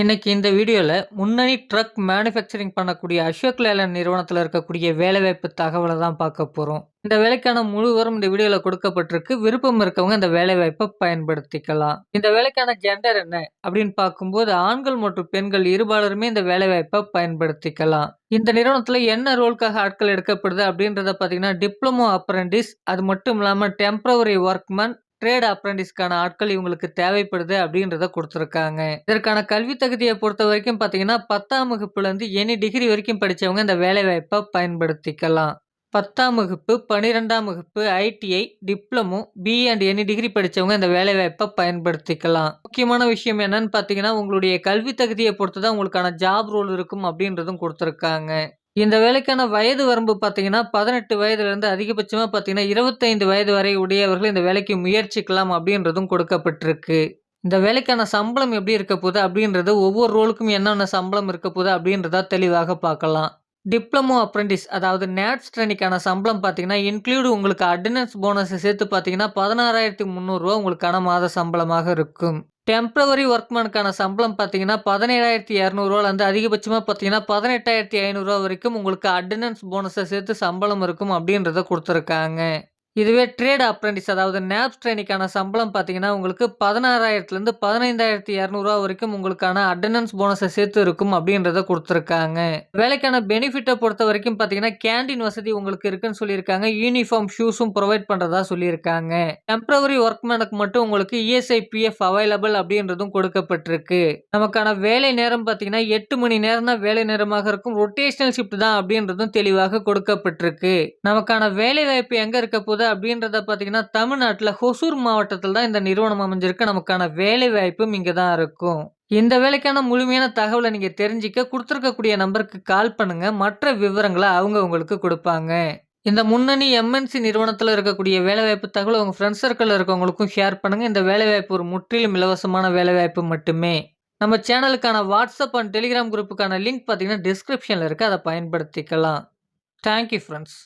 இன்னைக்கு இந்த வீடியோவில் முன்னணி ட்ரக் மேனுஃபேக்சரிங் பண்ணக்கூடிய அசோக் லேலன் நிறுவனத்தில் இருக்கக்கூடிய வேலைவாய்ப்பு தகவலை தான் பார்க்க போகிறோம் இந்த வேலைக்கான முழுவரும் இந்த வீடியோவில் கொடுக்கப்பட்டிருக்கு. விருப்பம் இருக்கவங்க இந்த வேலைவாய்ப்பை பயன்படுத்திக்கலாம். இந்த வேலைக்கான ஜெண்டர் என்ன அப்படின்னு பார்க்கும்போது ஆண்கள் மற்றும் பெண்கள் இருபாலருமே இந்த வேலைவாய்ப்பை பயன்படுத்திக்கலாம். இந்த நிறுவனத்தில் என்ன ரோலுக்காக ஆட்கள் எடுக்கப்படுது அப்படின்றத பார்த்தீங்கன்னா டிப்ளமோ அப்ரண்டிஸ் அது மட்டும் இல்லாமல் டெம்பரவரி ஒர்க்மேன் ட்ரேட் அப்ரண்டிஸ்க்கான ஆட்கள் இவங்களுக்கு தேவைப்படுது அப்படின்றத கொடுத்துருக்காங்க. இதற்கான கல்வி தகுதியை பொறுத்த வரைக்கும் பார்த்தீங்கன்னா பத்தாம் வகுப்புலேருந்து எனி டிகிரி வரைக்கும் படித்தவங்க இந்த வேலைவாய்ப்பை பயன்படுத்திக்கலாம். பத்தாம் வகுப்பு பன்னிரெண்டாம் வகுப்பு ITI diploma B and any degree படித்தவங்க இந்த வேலைவாய்ப்பை பயன்படுத்திக்கலாம். முக்கியமான விஷயம் என்னன்னு பார்த்தீங்கன்னா உங்களுடைய கல்வி தகுதியை பொறுத்து தான் உங்களுக்கான ஜாப் ரோல் இருக்கும் அப்படின்றதும் கொடுத்துருக்காங்க. இந்த வேலைக்கான வயது வரம்பு பார்த்தீங்கன்னா பதினெட்டு வயதுலேருந்து அதிகபட்சமாக பார்த்தீங்கன்னா இருபத்தைந்து வயது வரை உடையவர்கள் இந்த வேலைக்கு முயற்சிக்கலாம் அப்படின்றதும் கொடுக்கப்பட்டிருக்கு. இந்த வேலைக்கான சம்பளம் எப்படி இருக்க போகுது அப்படின்றது ஒவ்வொரு ரோலுக்கும் என்னென்ன சம்பளம் இருக்க போகுது அப்படின்றத தெளிவாக பார்க்கலாம். டிப்ளமோ அப்ரெண்டிஸ் அதாவது நேட்ஸ் ட்ரெயினிக்கான சம்பளம் பார்த்தீங்கன்னா இன்க்ளூடு உங்களுக்கு அட்டண்டன்ஸ் போனஸை சேர்த்து பார்த்தீங்கன்னா பதினாறாயிரத்தி முந்நூறுரூவா உங்களுக்கான மாத சம்பளமாக இருக்கும். டெம்ப்ரவரி ஒர்க்மேனுக்கான சம்பளம் பார்த்தீங்கன்னா பதினேழாயிரத்தி இரநூறுவாலேருந்து அதிகபட்சமாக பார்த்தீங்கன்னா பதினெட்டாயிரத்தி ஐநூறுரூவா வரைக்கும் உங்களுக்கு அட்டண்டன்ஸ் போனஸை சேர்த்து சம்பளம் இருக்கும் அப்படின்றத கொடுத்துருக்காங்க. இதுவே ட்ரேட் அப்ரெண்டிஸ் அதாவது நேப்ஸ் ட்ரெயினிக்கான சம்பளம் பார்த்தீங்கன்னா உங்களுக்கு பதினாறாயிரத்துலேருந்து பதினைந்தாயிரத்தி இரநூறுவா வரைக்கும் உங்களுக்கான அட்டண்டன்ஸ் போனஸை சேர்த்து இருக்கும் அப்படின்றத கொடுத்துருக்காங்க. வேலைக்கான பெனிஃபிட்டை பொறுத்த வரைக்கும் பார்த்தீங்கன்னா கேண்டீன் வசதி உங்களுக்கு இருக்குன்னு சொல்லியிருக்காங்க. யூனிஃபார்ம் ஷூஸும் ப்ரொவைட் பண்ணுறதா சொல்லியிருக்காங்க. டெம்பரவரி ஒர்க்மேனுக்கு மட்டும் உங்களுக்கு இஎஸ்ஐ பிஎஃப் அவைலபிள் அப்படின்றதும் கொடுக்கப்பட்டிருக்கு. நமக்கான வேலை நேரம் பார்த்தீங்கன்னா எட்டு மணி நேரம் தான் வேலை நேரமாக இருக்கும். ரொட்டேஷனல் ஷிஃப்ட் தான் அப்படின்றதும் தெளிவாக கொடுக்கப்பட்டிருக்கு. நமக்கான வேலை வாய்ப்பு எங்கே இருக்க போது அப்படின்றத பார்த்தீங்கன்னா தமிழ்நாட்டில் ஹொசூர் மாவட்டத்தில் தான் இந்த நிறுவனம் அமைஞ்சிருக்கு. நமக்கான வேலை வாய்ப்பும் இங்கே தான் இருக்கும். இந்த வேலைக்கான முழுமையான தகவலை நீங்கள் தெரிஞ்சிக்க கொடுத்துருக்கக்கூடிய நம்பருக்கு கால் பண்ணுங்கள் மற்ற விவரங்களை அவங்க உங்களுக்கு கொடுப்பாங்க. இந்த முன்னணி எம்என்சி நிறுவனத்தில் இருக்கக்கூடிய வேலைவாய்ப்பு தகவல் உங்கள் ஃப்ரெண்ட்ஸ் சர்க்கிளில் இருக்கவங்களுக்கும் ஷேர் பண்ணுங்கள் இந்த வேலைவாய்ப்பு ஒரு முற்றிலும் இலவசமான வேலைவாய்ப்பு மட்டுமே. நம்ம சேனலுக்கான வாட்ஸ்அப் அண்ட் டெலிகிராம் குரூப்புக்கான லிங்க் பார்த்தீங்கன்னா டிஸ்கிரிப்ஷனில் இருக்குது அதை பயன்படுத்திக்கலாம். Thank you friends